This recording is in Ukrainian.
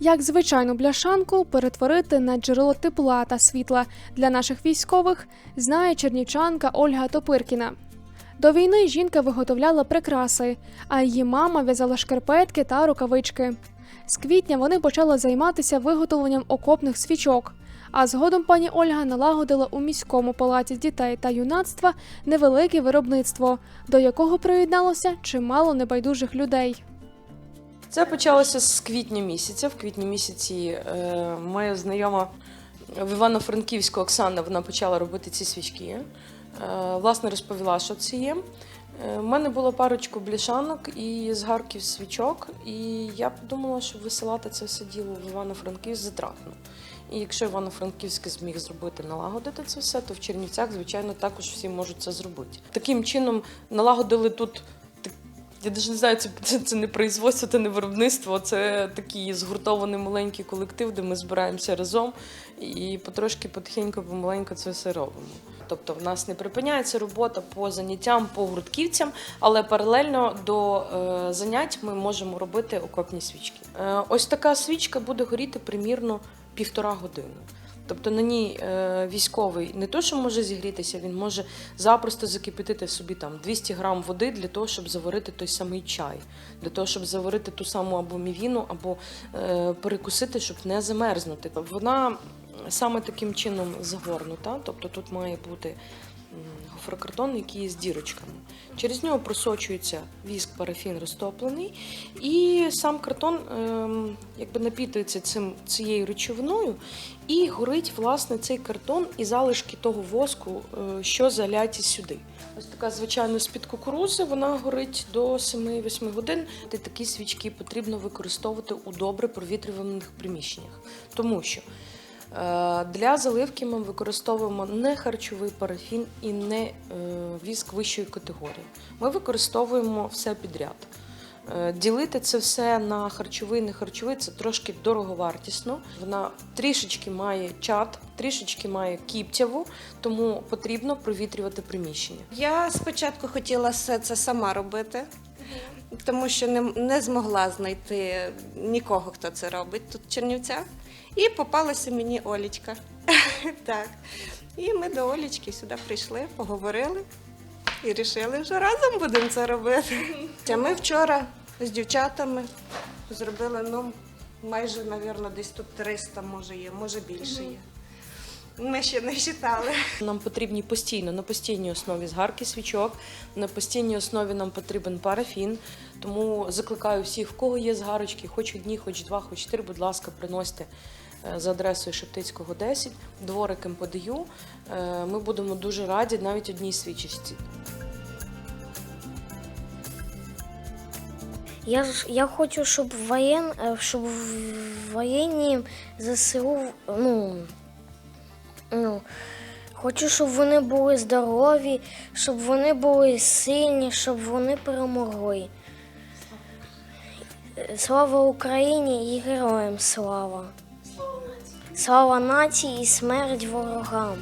Як звичайну бляшанку перетворити на джерело тепла та світла для наших військових, знає чернівчанка Ольга Топиркіна. До війни жінка виготовляла прикраси, а її мама в'язала шкарпетки та рукавички. З квітня вони почали займатися виготовленням окопних свічок. А згодом пані Ольга налагодила у міському палаці дітей та юнацтва невелике виробництво, до якого приєдналося чимало небайдужих людей. Це почалося з квітня місяця. В квітні місяці е, моя знайома в Івано-Франківську Оксана вона почала робити ці свічки. Е, власне, розповіла, що це є. У мене було парочку бляшанок і згарків свічок, і я подумала, що висилати це все діло в Івано-Франківськ затратно. І якщо Івано-Франківськ зміг зробити, налагодити це все, то в Чернівцях, звичайно, також всі можуть це зробити. Таким чином налагодили тут. Я навіть не знаю, це, це, це не производство, це не виробництво, це такий згуртований маленький колектив, де ми збираємося разом і потрошки, потихеньку, помаленьку це все робимо. Тобто в нас не припиняється робота по заняттям, по гуртківцям, але паралельно до е, занять ми можемо робити окопні свічки. Е, ось така свічка буде горіти примірно півтора години. Тобто на ній е, військовий не то, що може зігрітися, він може запросто закипятити собі там 200 грам води для того, щоб заварити той самий чай, для того, щоб заварити ту саму або мівіну, або е, перекусити, щоб не замерзнути. Вона саме таким чином загорнута, тобто тут має бути гофрокартон, який є з дірочками. Через нього просочується віск, парафін розтоплений, і сам картон ем, якби напітується цим, цією речовиною, і горить власне цей картон і залишки того воску, е, що заляті сюди. Ось така звичайно з-під кукурузи, вона горить до 7-8 годин. І такі свічки потрібно використовувати у добре провітрюваних приміщеннях, тому що для заливки ми використовуємо не харчовий парафін і не е, віск вищої категорії. Ми використовуємо все підряд. Е, Ділити це все на харчовий, не харчовий це трошки дороговартісно. Вона трішечки має чад, трішечки має кіптяву, тому потрібно провітрювати приміщення. Я спочатку хотіла все це сама робити, тому що не, не змогла знайти нікого, хто це робить тут в Чернівцях. І попалася мені Олічка. так. І ми до Олічки сюди прийшли, поговорили і вирішили, що разом будемо це робити. А ми вчора з дівчатами зробили ну, майже, мабуть, десь тут 300, може є, може більше є. Ми ще не вважали. Нам потрібні постійно на постійній основі згарки свічок, на постійній основі нам потрібен парафін. Тому закликаю всіх, в кого є згарочки, хоч одні, хоч два, хоч чотири, будь ласка, приносьте е, за адресою Шептицького 10, двориком подаю. Е, Ми будемо дуже раді навіть одній свічечці. Я ж я хочу, щоб воєн, е, щоб в воєнні ЗСУ, ну, ну, хочу, щоб вони були здорові, щоб вони були сильні, щоб вони перемогли. Слава Україні і героям слава! Слава нації і смерть ворогам!